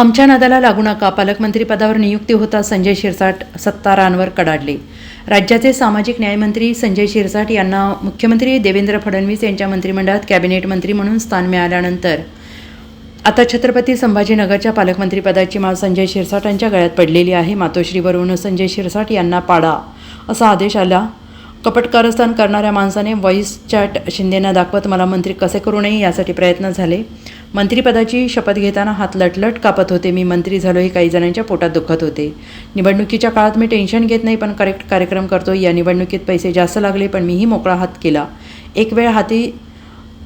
आमच्या नादाला लागू नका. पालकमंत्री पदावर नियुक्ती होता संजय शिरसाट सत्तारांवर कडाडले. राज्याचे सामाजिक न्यायमंत्री संजय शिरसाट यांना मुख्यमंत्री देवेंद्र फडणवीस यांच्या मंत्रिमंडळात कॅबिनेट मंत्री म्हणून स्थान मिळाल्यानंतर आता छत्रपती संभाजीनगरच्या पालकमंत्रीपदाची माळ संजय शिरसाटांच्या गळ्यात पडलेली आहे. मातोश्रीवरून संजय शिरसाट यांना पाडा असा आदेश आला. कपटकारस्थान करणाऱ्या माणसाने व्हॉइस चॅट शिंदेना दाखवत मला मंत्री कसे करू नये यासाठी प्रयत्न झाले. मंत्रीपदाची शपथ घेताना हात लटलट कापत होते. मी मंत्री झालो हे काही जणांच्या पोटात दुखत होते. निवडणुकीच्या काळात मी टेन्शन घेत नाही पण करेक्ट कार्यक्रम करतो या निवडणुकीत पैसे जास्त लागले पण मीही मोकळा हात केला. एक वेळ हाती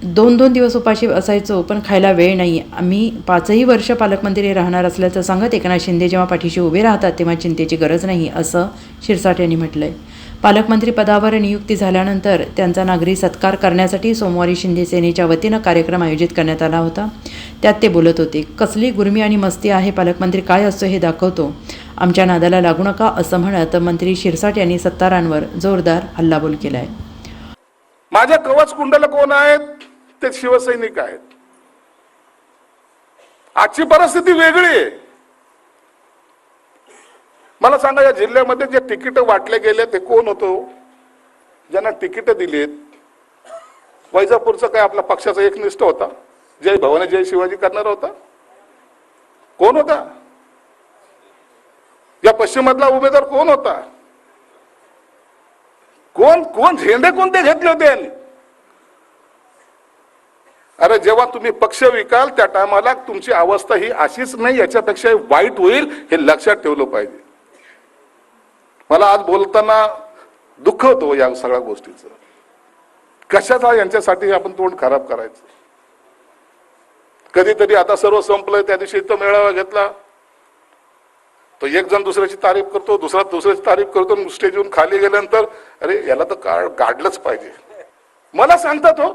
दोन दोन दिवस उपाशी असायचो पण खायला वेळ नाही. आम्ही पाचही वर्ष पालकमंत्री राहणार असल्याचं सांगत एकनाथ शिंदे जेव्हा पाठीशी उभे राहतात तेव्हा चिंतेची गरज नाही असं शिरसाट यांनी आहे पालकमंत्री पदावर नियुक्ती झाल्यानंतर त्यांचा नागरी सत्कार करण्यासाठी सोमवारी शिंदे सेनेच्या वतीनं कार्यक्रम आयोजित करण्यात आला होता. त्यात ते बोलत होते कसली गुरमी आणि मस्ती आहे पालकमंत्री काय असतो हे दाखवतो? आमच्या नादाला लागू नका असं म्हणत मंत्री शिरसाट यांनी सत्तारांवर जोरदार हल्लाबोल केला आहे माझ्या कवच कुंडला कोण आहेत? ते शिवसैनिक आहेत. आजची परिस्थिती वेगळी आहे. मला सांगा या जिल्ह्यामध्ये जे तिकीट वाटले गेले ते कोण होतो हो? ज्यांना तिकीट दिलीत वैजापूरचं काय आपला पक्षाचा एकनिष्ठ होता? जय भवानी जय शिवाजी करणार होता? कोण होता? या पश्चिमातला उमेदवार कोण होता? कोण कोण झेंडे कोणते घेतले होते यांनी? अरे जेव्हा तुम्ही पक्ष विकाल त्या टायमाला तुमची अवस्था ही अशीच नाही याच्यापेक्षा वाईट होईल हे लक्षात ठेवलं पाहिजे. मला आज बोलताना दुःख होतो हो या सगळ्या गोष्टीचं. कशाचा यांच्यासाठी आपण तोंड खराब करायचं? कधीतरी आता सर्व संपलंय त्या दिवशी इथं मेळावा घेतला. तो एक जण दुसऱ्याची तारीफ करतो दुसरा दुसऱ्याची तारीफ करतो स्टेज येऊन खाली गेल्यानंतर अरे याला तर काढ काढलंच पाहिजे. मला सांगतात हो.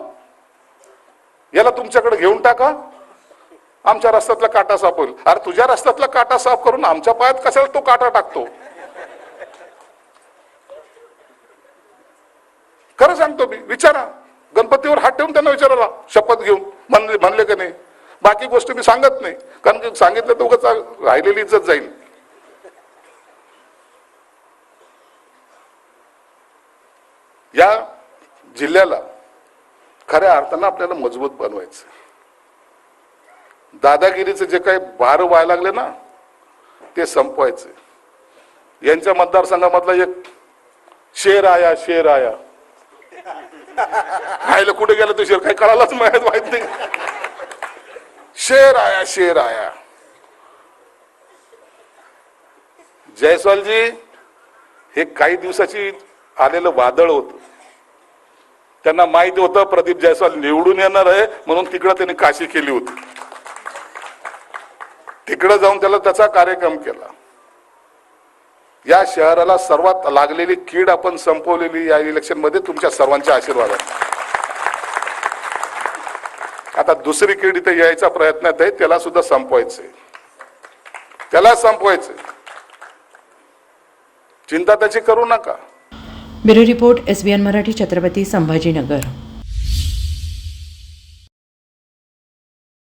याला तुमच्याकडे घेऊन टाका. आमच्या रस्त्यातला काटा साफ होईल. अरे तुझ्या रस्त्यातला काटा साफ करून आमच्या पायात कशाला तो काटा टाकतो? खरं सांगतो मी विचारा. गणपतीवर हात ठेवून त्यांना विचारायला शपथ घेऊन म्हणले म्हणले का नाही? बाकी गोष्टी मी सांगत नाही कारण की सांगितलं तर उगाच राहिलेली इज्जत जाईल. या जिल्ह्याला खऱ्या अर्थानं आपल्याला मजबूत बनवायचं दादागिरीचे जे काही बार व्हायला लागले ना ते संपवायचे यांच्या मतदारसंघामधला एक शेर आया शेर आया. खायला कुठे गेलं तो शेर? काही कळालाच माहीत माहीत नाही शेर आया शेर आया जयस्वालजी हे काही दिवसाची आलेलं वादळ होत. त्यांना माहिती होतं प्रदीप जयस्वाल निवडून येणार आहे म्हणून तिकडं त्यांनी काशी केली होती. तिकडं जाऊन त्याला त्याचा कार्यक्रम केला. या शहराला सर्वात लागलेली कीड आपण संपवलेली या इलेक्शनमध्ये तुमच्या सर्वांच्या आशीर्वाद आता दुसरी कीड इथे यायचा प्रयत्नात आहे त्याला सुद्धा संपवायचंय. त्याला संपवायचंय. चिंता त्याची करू नका. Bureau report S B N Marathi Chhatrapati Sambhajinagar.